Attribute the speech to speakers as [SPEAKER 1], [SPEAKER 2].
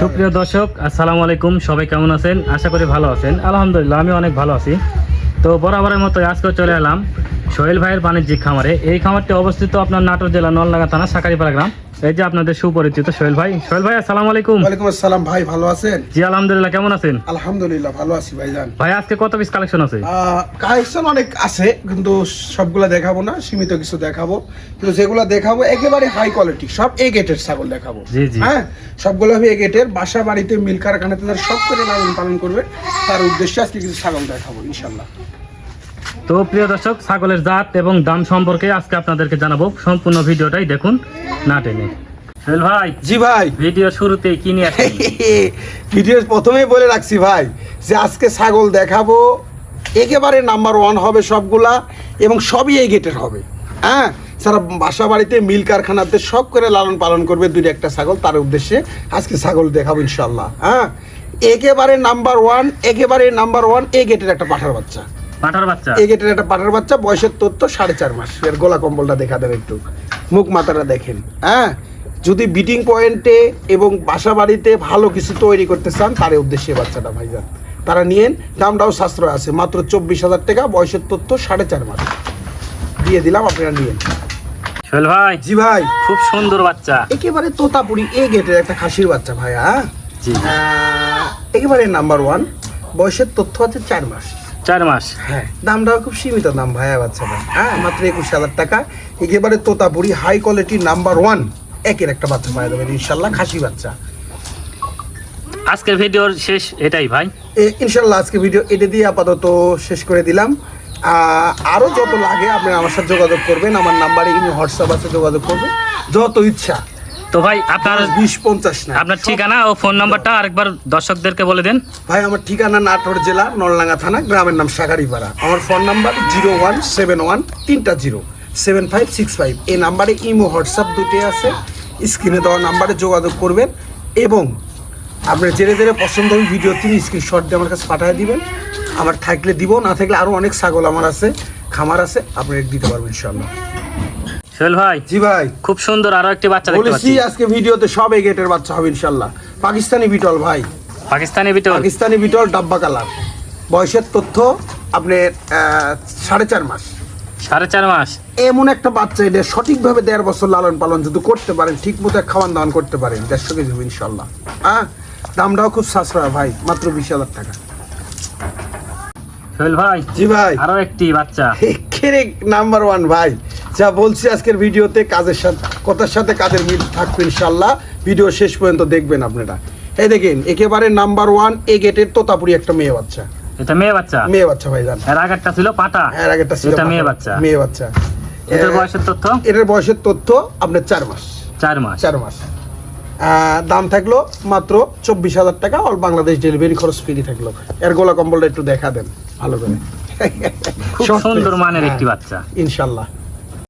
[SPEAKER 1] সুপ্রিয় দর্শক, আসসালামু আলাইকুম। সবাই কেমন আছেন? আশা করি ভালো আছেন। আলহামদুলিল্লাহ আমি অনেক ভালো আছি। তো বরাবরের মতো আজকে চলে এলাম সোহেল ভাইয়ের বাণিজ্যিক খামারে। এই খামারটি অবস্থিত আপনার নাটোর জেলা নলডাঙ্গা থানা, সাকারিপাড়া গ্রাম। এই যে আপনাদের সুপরিচিত সোহেল ভাই। সোহেল ভাই আসসালামু আলাইকুম।
[SPEAKER 2] ওয়ালাইকুম আসসালাম ভাই ভালো আছেন?
[SPEAKER 1] জি আলহামদুলিল্লাহ কেমন আছেন?
[SPEAKER 2] আলহামদুলিল্লাহ ভালো আছি ভাইজান।
[SPEAKER 1] ভাই আজকে কত পিস কালেকশন আছে?
[SPEAKER 2] কালেকশন অনেক আছে কিন্তু সবগুলা দেখাবো না সীমিত কিছু দেখাবো। কিন্তু যেগুলো দেখাবো একেবারে হাই কোয়ালিটি সব এ গেটের ছাগল দেখাবো।
[SPEAKER 1] জি, জি।
[SPEAKER 2] হ্যাঁ? সবগুলো হবে এ গেটের বাসা বাড়িতে মিল কারখানাতে তারা সব করে লালন পালন করবে। তার উদ্দেশ্যে আজকে কিছু ছাগল দেখাবো ইনশাল্লাহ
[SPEAKER 1] তো প্রিয় দর্শক ছাগলের জাত এবং দাম সম্পর্কে আজকে আপনাদেরকে জানাব। সম্পূর্ণ ভিডিওটাই দেখুন না টেনে। সোহেল ভাই।
[SPEAKER 2] জি ভাই।
[SPEAKER 1] ভিডিও শুরুতেই কি নিয়ে আসছেন?
[SPEAKER 2] ভিডিওর প্রথমেই বলে রাখছি ভাই যে আজকে ছাগল দেখাবো একেবারে নাম্বার ওয়ান হবে সবগুলা এবং সবই এই গেটের হবে। হ্যাঁ? সারা বাসা বাড়িতে মিল কারখানাতে সব করে লালন পালন করবে দুই একটা ছাগল তার উদ্দেশ্যে আজকে ছাগল দেখাবো ইনশাল্লাহ হ্যাঁ? একেবারে নাম্বার ওয়ান একেবারে নাম্বার ওয়ান এ গেটের একটা পাঠার বাচ্চা।
[SPEAKER 1] পাঠার বাচ্চা?
[SPEAKER 2] এ গেটের একটা পাঠার বাচ্চা বয়সের তথ্য সাড়ে চার মাস। এর গোলা কম্বলটা দেখা দেবে একটু। মুখ মাথাটা দেখেন। হ্যাঁ? যদি বিটিং পয়েন্টে এবং বাসা বাড়িতে ভালো কিছু তৈরি করতে চান তার উদ্দেশ্যে বাচ্চাটা ভাইজান। তারা নিয়েন দামটাও সাশ্রয় আছে মাত্র চব্বিশ হাজার টাকা বয়সের তথ্য সাড়ে চার মাস। দিয়ে দিলাম আপনারা নিয়েন।
[SPEAKER 1] সোহেল ভাই
[SPEAKER 2] জি ভাই।
[SPEAKER 1] খুব সুন্দর বাচ্চা।
[SPEAKER 2] একেবারে তোতাপুরি এ গেটের একটা খাসির বাচ্চা ভাই হ্যাঁ?
[SPEAKER 1] জি।
[SPEAKER 2] একেবারে নাম্বার ওয়ান বয়সের তথ্য আছে চার মাস।
[SPEAKER 1] চার মাস।
[SPEAKER 2] হ্যাঁ দামটাও খুব সীমিত দাম ভাইয়া বাচ্চাটা হ্যাঁ মাত্র একুশ হাজার টাকা একেবারে Totapuri high quality number one একের একটা বাচ্চা পাওয়া যাবে ইনশাল্লাহ খাসি বাচ্চা।
[SPEAKER 1] আজকের ভিডিওর শেষ এটাই ভাই।
[SPEAKER 2] ইনশাল্লাহ আজকে ভিডিও এটা দিয়ে আপাতত শেষ করে দিলাম। আহ, আরও যত লাগে আপনি আমার সাথে যোগাযোগ করবেন আমার নাম্বারে ইনি হোয়াটসঅ্যাপ আছে যোগাযোগ করবেন যত ইচ্ছা।
[SPEAKER 1] তো ভাই আপনার
[SPEAKER 2] বিশ পঞ্চাশ না।
[SPEAKER 1] আপনার ঠিকানা ও ফোন নাম্বারটা আরেকবার দর্শকদেরকে বলে দেন।
[SPEAKER 2] ভাই আমার ঠিকানা নাটোর জেলা নলডাঙ্গা থানা গ্রামের নাম সাগারিপাড়া আমার phone number zero one seven one তিনটা zero. Seven five six five এই নাম্বারে ইমো হোয়াটসঅ্যাপ দুটি আছে। স্ক্রিনে দেওয়া নাম্বারে যোগাযোগ করবেন এবং আপনার জেনে জেনে পছন্দ হবে ভিডিও তিনি স্ক্রিনশট দিয়ে আমার কাছে পাঠিয়ে দিবেন। আমার থাকলে দিব না থাকলে আরও অনেক ছাগল আমার আছে খামার আছে আপনি দিতে পারবেন ইনশাল্লাহ
[SPEAKER 1] সোহেল ভাই
[SPEAKER 2] জি ভাই।
[SPEAKER 1] খুব সুন্দর আরও একটি বাচ্চা দেখতে
[SPEAKER 2] বলেছি
[SPEAKER 1] পাচ্ছি।
[SPEAKER 2] আজকে ভিডিওতে সব গেটের বাচ্চা হবে ইনশাল্লাহ পাকিস্তানি বিটল ভাই।
[SPEAKER 1] পাকিস্তানি বিটল।
[SPEAKER 2] পাকিস্তানি বিটল ডাব্বা কালার। বয়সের তথ্য আপনার সাড়ে চার মাস।
[SPEAKER 1] সাড়ে চার মাস।
[SPEAKER 2] এমন একটা বাচ্চা এটা সঠিকভাবে দেড় বছর লালন পালন যদি করতে পারেন ঠিক মতো খাওয়ান দাওয়ান করতে পারেন দেড়শো কেজি ইনশাল্লাহ। হ্যাঁ দামটাও খুব সাশ্রয় ভাই মাত্র বিশ হাজার টাকা।
[SPEAKER 1] সোহেল ভাই
[SPEAKER 2] জি ভাই।
[SPEAKER 1] আরও একটি বাচ্চা।
[SPEAKER 2] একেরে নাম্বার ওয়ান ভাই। যা বলছি আজকের ভিডিওতে কাজের সাথে কথার সাথে কাজের মিল থাকবে ইনশাল্লাহ। ভিডিও শেষ পর্যন্ত দেখবেন আপনারা। এই দেখেন একেবারে নাম্বার ওয়ান এ গেটের তোতাপুরি একটা মেয়ে বাচ্চা।
[SPEAKER 1] এটা মেয়ে বাচ্চা?
[SPEAKER 2] মেয়ে বাচ্চা
[SPEAKER 1] এর আগেরটা ছিল পাটা?
[SPEAKER 2] এর আগেরটা ছিল
[SPEAKER 1] এটা মেয়ে বাচ্চা।
[SPEAKER 2] মেয়ে বাচ্চা।
[SPEAKER 1] এটার বয়সের তথ্য?
[SPEAKER 2] এটার বয়সের তথ্য আপনার চার মাস।
[SPEAKER 1] চার মাস।
[SPEAKER 2] চার মাস। আহ, দাম থাকল মাত্র চব্বিশ হাজার টাকা অল বাংলাদেশ ডেলিভারি খরচ ফ্রি থাকল। এর গোলা কম্বলটা একটু দেখা দেন ভালো করে।
[SPEAKER 1] খুব সুন্দর মানের
[SPEAKER 2] হ্যাঁ,
[SPEAKER 1] একটি বাচ্চা।
[SPEAKER 2] ইনশাল্লাহ।